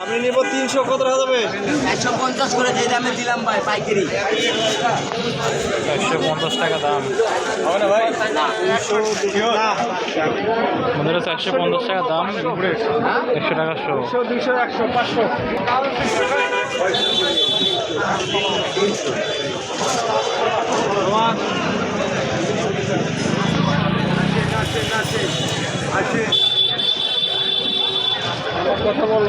আমি নিব তিনশো কত টাকা যাবে? একশো পঞ্চাশ করে যে দামে দিলাম ভাই পাইকারি। একশো পঞ্চাশ টাকা দাম। হবে না ভাই? না বন্ধুরা চারশো পঞ্চাশ টাকা দাম। একশো টাকা শো একশো দুশো একশো পাঁচশো। কথা বলল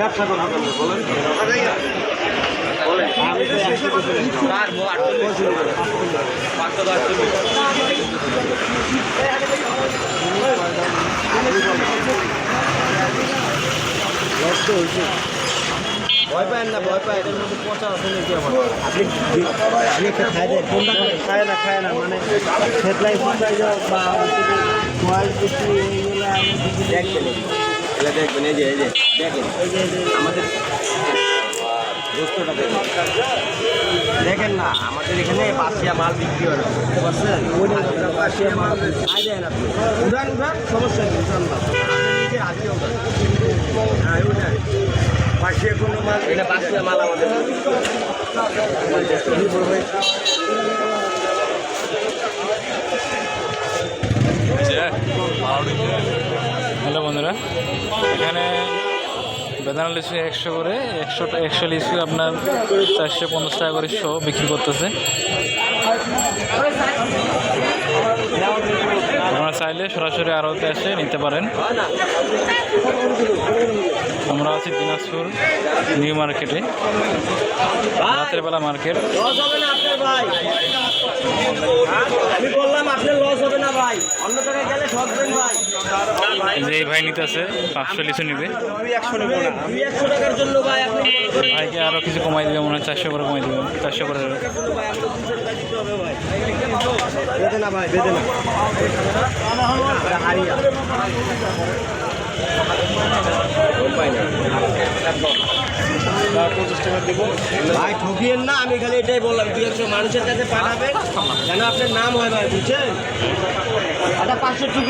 ব্যবসা বলেন করে পাঁচশো দশ ভয় পায় না ভয় পায়। এটার মধ্যে পচা আছে নাকি আমার? আপনি আপনি দেয় কোনটা খায়? না খায় না মানে হেডলাইন বা মোবাইল বেশি এইগুলো দেখবেন এটা দেখবেন এই যে এই যে দেখেন আমাদের বস্তুটা দেখেন। দেখেন না আমাদের এখানে বাসিয়া মাল বিক্রি হয় না বুঝতে পারছেন? পাশিয়া মাল খাই দেন আপনি। উড়ান উড়ান সমস্যা নেই উড়ান আপনি নিজে হাতে হ্যাঁ উড়ান পাশিয়া কোনো মাল এটা বাসিয়া মাল আমাদের। বন্ধুরা এখানে বেদানা লিচু একশো করে, একশো একশো লিচু আপনার চারশো পঞ্চাশ টাকা করে শো বিক্রি করতেছে। আপনারা চাইলে সরাসরি আড়তে এসে নিতে পারেন। আমরা আছি দিনাজপুর নিউ মার্কেটে, রাতের বেলা মার্কেট। ভাই অন্য জায়গায় গেলে ঠকবেন ভাই। যে এই ভাই নিতেছে পাঁচশো লিচু নিবে। একশো টাকার জন্য ভাই আপনি ভাইকে আরও কিছু কমাই দিবে মনে হয় চারশো করে কমাই দিবে চারশো করে। বেঁধে না ভাই বেদে না ভাই, ঠকিয়েন না, আমি খালি এটাই বললাম, দুই একশো মানুষের কাছে পাঠাবেন, যেন আপনার নাম হয় ভাই, বুঝছেন? একটা পাঁচশো টুকি